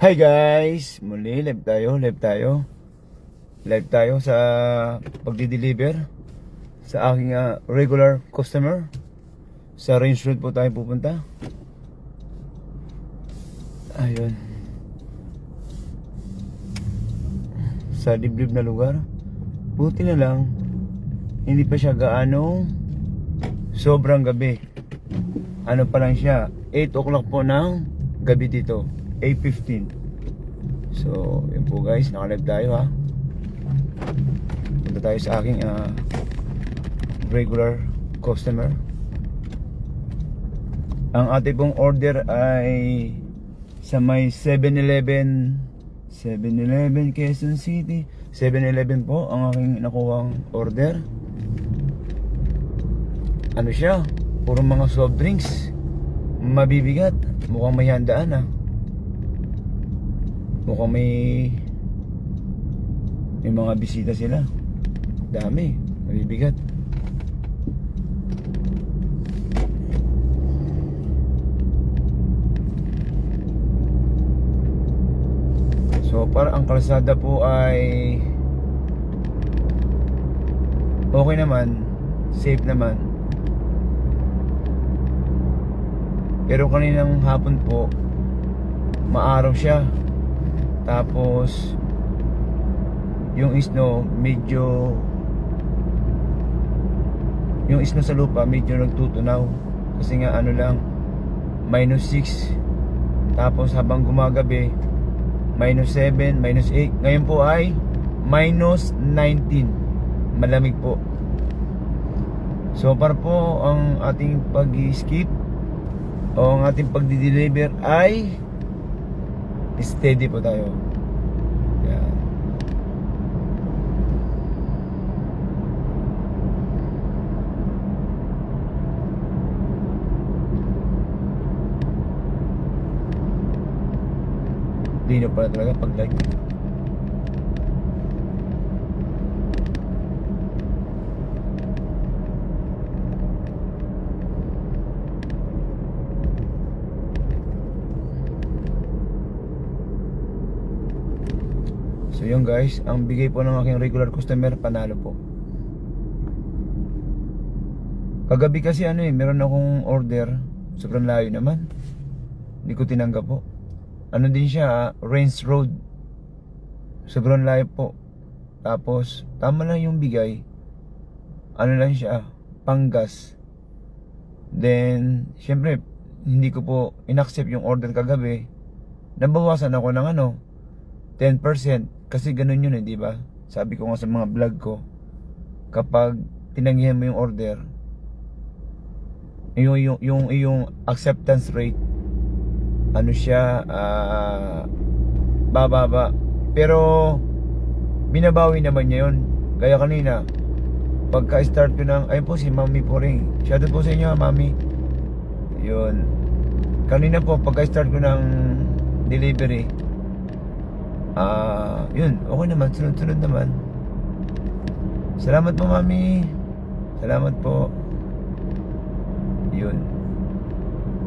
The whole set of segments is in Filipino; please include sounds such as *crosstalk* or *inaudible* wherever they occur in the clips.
Hi guys! Muli, live tayo, live tayo. Live tayo sa pagdi-deliver sa aking ah, regular customer. Sa Range Road po tayo pupunta. Ayun. Sa liblib na lugar. Buti na lang, hindi pa siya gaano sobrang gabi. Ano pa lang siya, 8 o'clock po ng gabi dito. 8.15 So, yun po guys, nakalive tayo ha? Punta tayo sa aking ah, regular customer. Ang ating pong order ay sa may 7-Eleven 7-Eleven Quezon City. 7-Eleven po ang aking nakuhang order. Ano siya? Puro mga soft drinks. Mabibigat. Mukhang may handaan ah Mukhang may may mga bisita sila. Dami, mabibigat. So para ang kalsada po ay okay naman, safe naman. Pero kaninang hapon po maaraw siya. Tapos yung snow medyo yung snow sa lupa medyo nagtutunaw. Kasi nga ano lang minus 6 tapos habang gumagabi minus 7, minus 8 ngayon po ay minus 19 malamig po. So para po ang ating pag-skip o ang ating pagdi-deliver ay steady po tayo. Yan. Dino pala talaga pag like. So yun guys, ang bigay po ng aking regular customer, panalo po. Kagabi kasi ano eh, meron akong order, sobrang layo naman. Hindi ko tinanggap po. Ano din siya, ah, Rains Road. Sobrang layo po. Tapos, tama lang yung bigay. Ano lang siya, panggas. Then, syempre, hindi ko po inaccept yung order kagabi. Nabawasan ako ng ano, 10% kasi ganun yun eh, di ba? Sabi ko nga sa mga vlog ko, kapag tinanggihan mo yung order, yung yung yung, yung acceptance rate ano siya ah, bababa. Pero binabawi naman niya yun. Kaya kanina pagka-start ko ng ayun po si Mami po rin. Shoutout po sa inyo, Mami. Yun. Kanina po pagka-start ko ng delivery, Ah, yun, okay naman, sunod-sunod naman. Salamat po, Mami. Salamat po. Yun.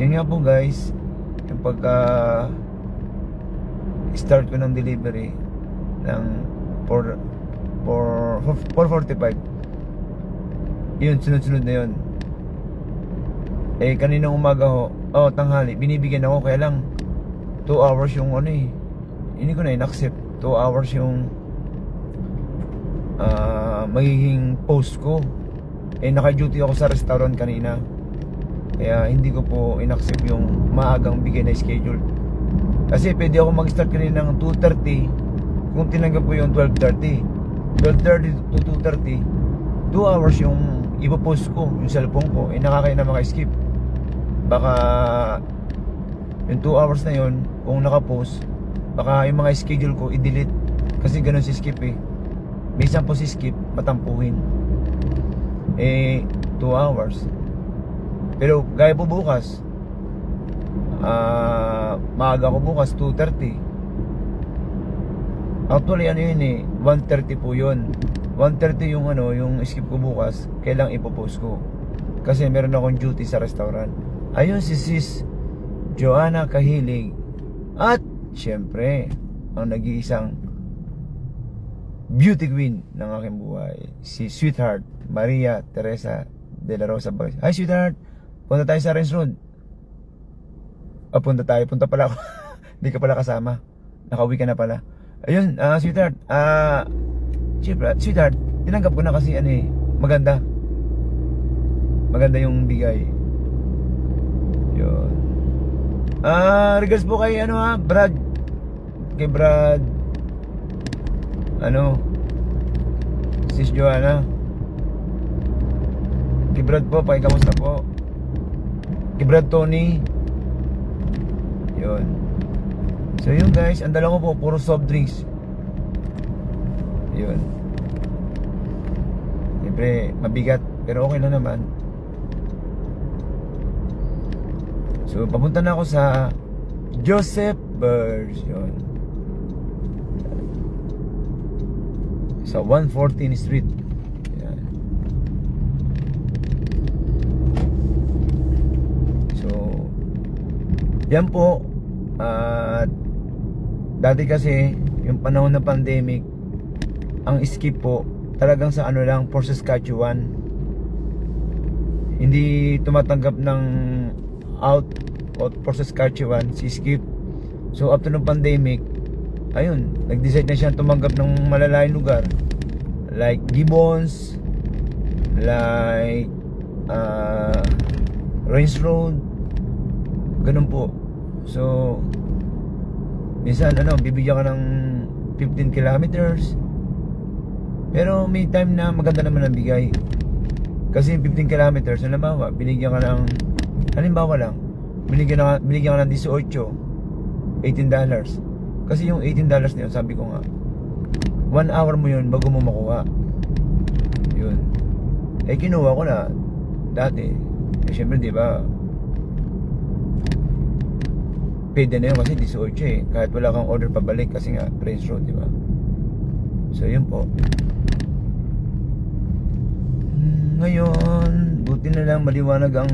Yun nga po, guys. Yung pagka start ko ng delivery ng 4 4 445. Yun, sunod-sunod na yun. Eh, kaninang umaga ho, oh, tanghali, binibigyan ako, kaya lang 2 hours yung ano eh, hindi ko na in-accept 2 hours yung ah, magiging post ko. Eh naka-duty ako sa restaurant kanina. Kaya hindi ko po in-accept yung maagang bigay na schedule. Kasi pwede ako mag-start kanina ng 2.30 kung tinanggap ko yung 12.30 12.30 to 2.30 2 hours yung ipopost ko yung cellphone ko. Eh nakakaya na maka-skip. Baka yung 2 hours na yun kung naka-post baka yung mga schedule ko i-delete. Kasi ganun si skip eh. Minsan po si skip matampuhin. Eh 2 hours. Pero gaya po bukas ah maaga ko bukas 2.30 actually ano yun eh 1.30 po yun. 1.30 yung ano yung skip ko bukas kailang ipopost ko. Kasi meron akong duty sa restaurant. Ayun si sis Joanna Kahilig. At syempre, ang nag-iisang beauty queen ng aking buhay, si Sweetheart Maria Teresa de la Rosa Boys. Hi Sweetheart, punta tayo sa Renz Road. Ah, punta tayo, punta pala ako. *laughs* Hindi ka pala kasama. Nakauwi ka na pala. Ayun, ah Sweetheart, ah, syempre, Sweetheart, tinanggap ko na kasi ano eh, maganda. Maganda yung bigay. Yun. Ah, regards po kay ano ha, Brad. Kay Brad. Ano? Sis Joanna. Kay Brad po, kay kamusta po? Kay Brad Tony. Yun. So yun guys, ang dala ko po, puro soft drinks. Yun. Siyempre, mabigat. Pero okay lang naman. So, papunta na ako sa Joseph Burrs. Sa 114 Street. So, yan po. At dati kasi, yung panahon ng pandemic, ang skip po, talagang sa ano lang, for Saskatchewan. Hindi tumatanggap ng out out for Saskatchewan si Skip. So after ng pandemic, ayun, nag-decide na siya tumanggap ng malalayong lugar like Gibbons, like uh, Range Road, ganun po. So minsan ano, bibigyan ka ng 15 kilometers. Pero may time na maganda naman ang bigay. Kasi yung 15 kilometers, halimbawa, binigyan ka ng halimbawa lang, binigyan, na, binigyan ka ng 18, 18 dollars. Kasi yung 18 dollars na yun, sabi ko nga, 1 hour mo yun bago mo makuha. Yun. Eh, kinuha ko na dati. Eh, syempre, di ba, pwede na yun kasi 18 eh. Kahit wala kang order pabalik kasi nga, Prince Road, di ba? So, yun po. Hmm, Ngayon, buti na lang maliwanag ang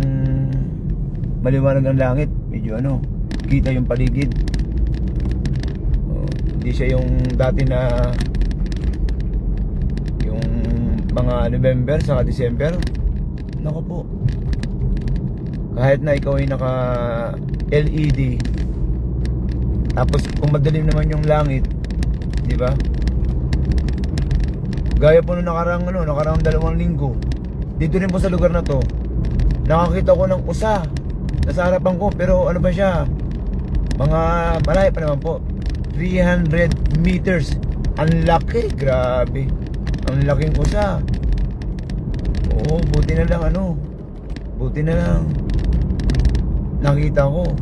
maliwanag ang langit. Medyo ano, kita yung paligid. Oh, hindi siya yung dati na yung mga November saka December. Nako po. Kahit na ikaw ay naka LED tapos kung madilim naman yung langit, di ba? Gaya po nung nakarang ano, nakarang dalawang linggo. Dito rin po sa lugar na to. Nakakita ko ng usa. Nasa harapan ko pero ano ba siya? Mga malayo pa naman po. 300 meters. Ang laki, grabe. Ang laking usa. Oo, buti na lang ano. Buti na lang. Nakita ko.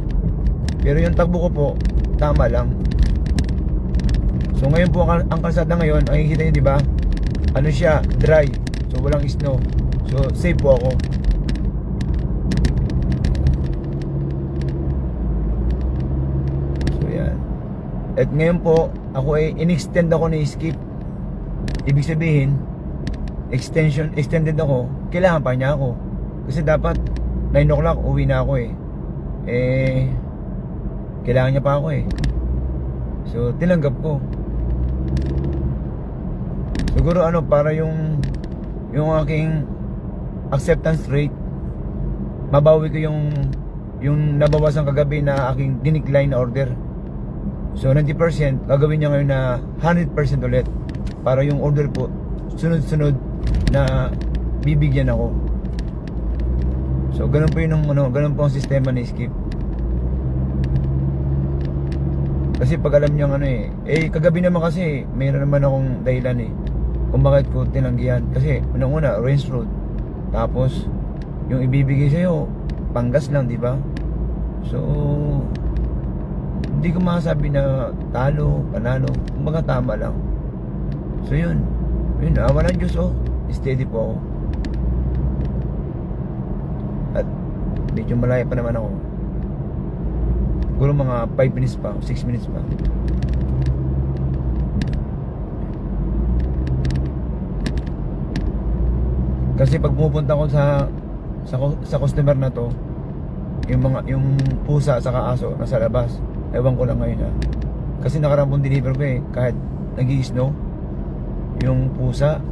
Pero yung takbo ko po, tama lang. So ngayon po ang ang kalsada ngayon, ang nakikita niyo 'di ba? Ano siya, dry. So walang snow. So safe po ako. So yan. At ngayon po, ako ay in-extend ako ni Skip. Ibig sabihin, extension, extended ako, kailangan pa niya ako. Kasi dapat 9 o'clock uwi na ako eh. Eh, kailangan niya pa ako eh. So, tinanggap ko. Siguro ano, para yung yung aking acceptance rate mabawi ko yung yung nabawasan kagabi na aking dinicline na order. So 90% gagawin niya ngayon na 100% ulit para yung order po sunod-sunod na bibigyan ako. So ganun po yung ano, ganun po ang sistema ni Skip. Kasi pag alam niyo ano eh, eh kagabi naman kasi mayroon naman akong dahilan eh kung bakit ko tinanggihan. Kasi unang-una, Range Road. Tapos, yung ibibigay sa'yo, panggas lang, di ba? So, hindi ko masasabi na talo, panalo. Kumbaga tama lang. So, yun. Yun, awa ng Diyos, oh. Steady po ako. At, medyo malayo pa naman ako. Siguro mga 5 minutes pa, 6 minutes pa. Kasi pag pumupunta ko sa sa sa customer na to, yung mga yung pusa sa aso nasa labas. Ewan ko lang ngayon ha. Kasi nakarang pong deliver ko eh, kahit nag snow yung pusa,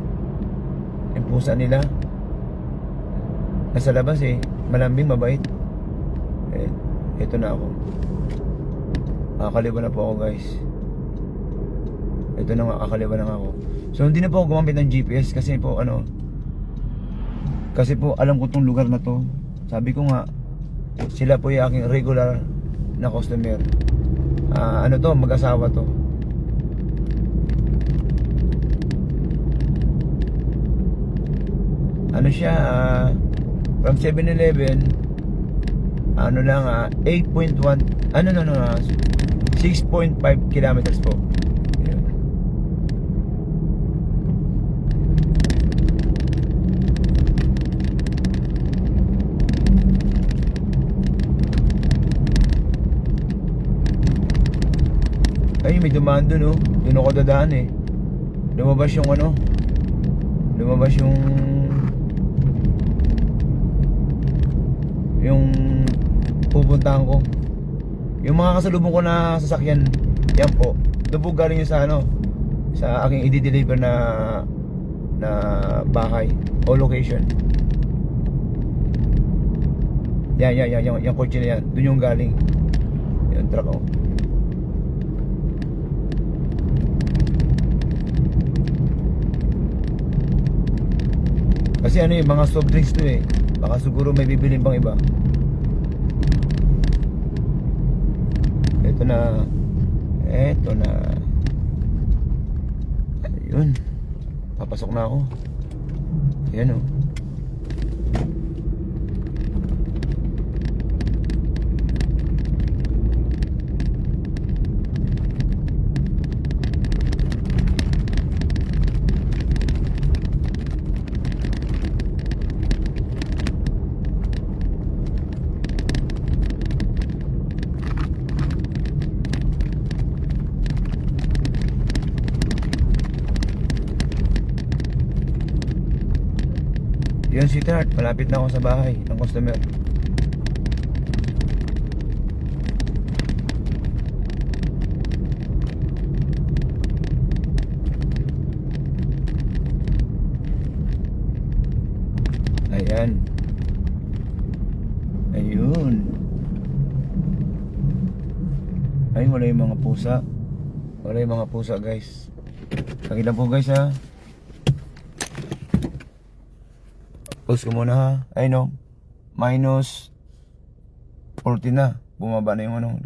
yung pusa nila, nasa labas eh, malambing, mabait. Eh, ito na ako. Nakakaliwa na po ako guys. Ito na nga, kakaliwa na ako. So hindi na po ako gumamit ng GPS kasi po ano, kasi po alam ko tong lugar na to. Sabi ko nga, sila po yung aking regular na customer. Ah, ano to, mag-asawa to. Ano siya, ah, from 7-Eleven, ano lang, ah, 8.1, ano, no, no, ah, 6.5 kilometers po. Yun. Ay, may dumaan dun, oh. Doon ako dadaan, eh. Lumabas yung ano. Lumabas yung... Yung pupuntahan ko. Yung mga kasalubong ko na sasakyan, yan po. Doon po galing yung sa ano, sa aking i-deliver na na bahay o location. Yan, yan, yan, yung, yung kotse na yan. Doon yung galing. Yung truck oh. Kasi ano yung mga soft drinks to eh. Baka siguro may bibilin pang iba. Ito na. Ito na. Ayun. Papasok na ako. Ayan oh. Yun sweetheart, malapit na ako sa bahay ng customer. Ayan. Ayun. Ay, wala yung mga pusa. Wala yung mga pusa, guys. Kagilan po, guys, ha. Post ko muna, ha. Ay, no. Minus 40 na. Bumaba na yung ano.